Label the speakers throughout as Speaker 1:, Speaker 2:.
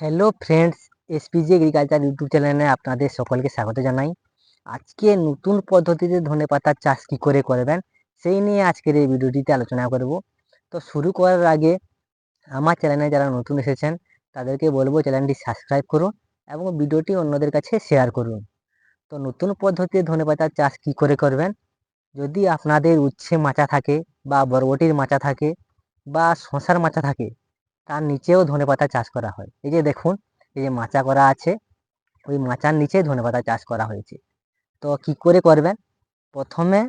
Speaker 1: Hello friends SPG agriculture YouTube চ্যানেলে আপনাদের সকলকে স্বাগত জানাই। আজকে নতুন পদ্ধতিতে ধনেপাতার চাষ কী করে করবেন, সেই নিয়ে আজকের এই ভিডিওটিতে আলোচনা করব। তো শুরু করার আগে আমার চ্যানেলে যারা নতুন এসেছেন, তাদেরকে বলব চ্যানেলটি সাবস্ক্রাইব করুন এবং ভিডিওটি অন্যদের কাছে শেয়ার করুন। তো নতুন পদ্ধতিতে ধনেপাতার চাষ কী করে করবেন, যদি আপনাদের উচ্ছে মাচা থাকে বা বরবটির মাচা থাকে বা শশার মাচা থাকে তার নিচেও ধনেপাতা চাষ করা হয়। এই যে দেখুন, এই যে মাচা করা আছে, ওই মাচার নিচে ধনেপাতা চাষ করা হয়েছে। তো কি করে করবেন? প্রথমে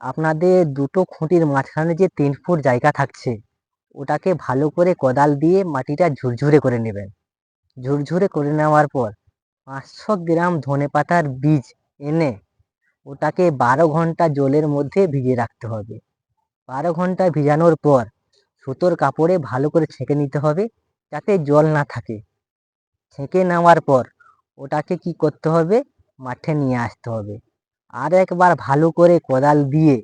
Speaker 1: আপনাদের দুটো খুঁটির মাঝখানে যে তিন ফুট জায়গা থাকছে, ওটাকে ভালো করে কোদাল দিয়ে মাটিটা ঝুরঝুরে করে নেবেন। ঝুরঝুরে করে নেওয়ার পর পাঁচশো গ্রাম ধনেপাতার বীজ এনে ওটাকে বারো ঘণ্টা জলের মধ্যে ভিজিয়ে রাখতে হবে। বারো ঘণ্টা ভিজানোর পর সুতোর কাপড়ে ভালো করে ছেঁকে নিতে হবে যাতে জল না থাকে। ছেঁকে নেওয়ার পর ওটাকে কি করতে হবে? মাঠে নিয়ে আসতে হবে। আর একবার ভালো করে কোদাল দিয়ে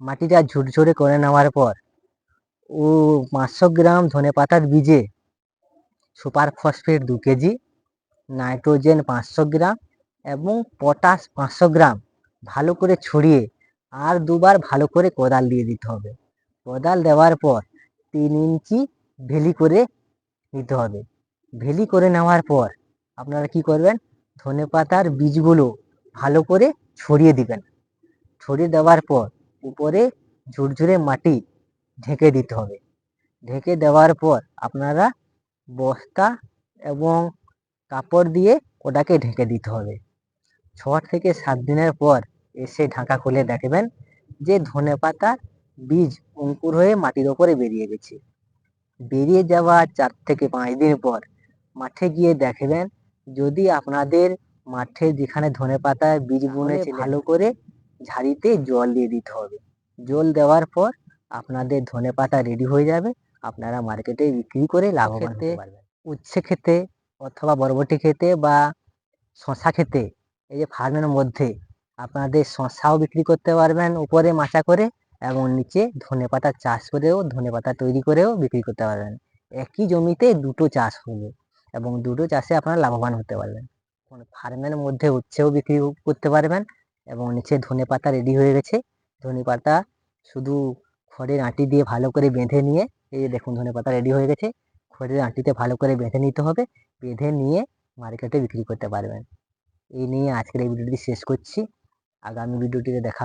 Speaker 1: মাটিটা ঝুরঝুরে করে নেওয়ার পর ও পাঁচশো গ্রাম ধনেপাতার বীজে সুপার ফসফেট দু কেজি, নাইট্রোজেন পাঁচশো গ্রাম এবং পটাশ পাঁচশো গ্রাম ভালো করে ছড়িয়ে আর দুবার ভালো করে কোদাল দিয়ে দিতে হবে। কোদাল দেওয়ার পর তিন ইঞ্চি ভেলি করে নিতে হবে। ভেলি করে নেওয়ার পর আপনারা কি করবেন? ধনেপাতার বীজগুলো ভালো করে ছড়িয়ে দিবেন। ছড়িয়ে দেওয়ার পর উপরে ঝুরঝুরে মাটি ঢেকে দিতে হবে। ঢেকে দেওয়ার পর আপনারা বস্তা এবং কাপড় দিয়ে ওটাকে ঢেকে দিতে হবে। ছ থেকে সাত দিনের পর এসে ঢাকা খুলে দেখবেন যে ধনেপাতার বীজ অঙ্কুর হয়ে মাটির ওপরে বেরিয়ে গেছে। বেরিয়ে যাওয়া চার থেকে পাঁচ দিন পর মাঠে গিয়ে দেখবেন যদি আপনাদের মাঠে যেখানে ধনেপাতার বীজ বুনেছে ভালো করে ঝাড়িতে জল দিয়ে দিতে হবে। জল দেওয়ার পর আপনাদের ধনেপাতা রেডি হয়ে যাবে। আপনারা মার্কেটে বিক্রি করে লাভবান হতে পারবেন। উচ্ছে খেতে অথবা বরবটি খেতে বা শশা খেতে এই যে ফার্মের মধ্যে আপনাদের শশাও বিক্রি করতে পারবেন উপরে মাচা করে এবং নিচে ধনেপাতা চাষ করেও ধনেপাতা তৈরি করেও বিক্রি করতে পারবেন। একই জমিতে দুটো চাষ হবে এবং দুটো চাষে আপনারা লাভবান হতে পারবেন। ফার্মের মধ্যে উচ্ছেও বিক্রি করতে পারবেন এবং নিচে ধনেপাতা রেডি হয়ে গেছে। ধনেপাতা শুধু খড়ের আঁটি দিয়ে ভালো করে বেঁধে নিয়ে, এই যে দেখুন ধনেপাতা রেডি হয়ে গেছে, খড়ের আঁটিতে ভালো করে বেঁধে নিতে হবে, বেঁধে নিয়ে মার্কেটে বিক্রি করতে পারবেন। এই নিয়ে আজকের এই ভিডিওটি শেষ করছি। আগামী ভিডিওটিতে দেখা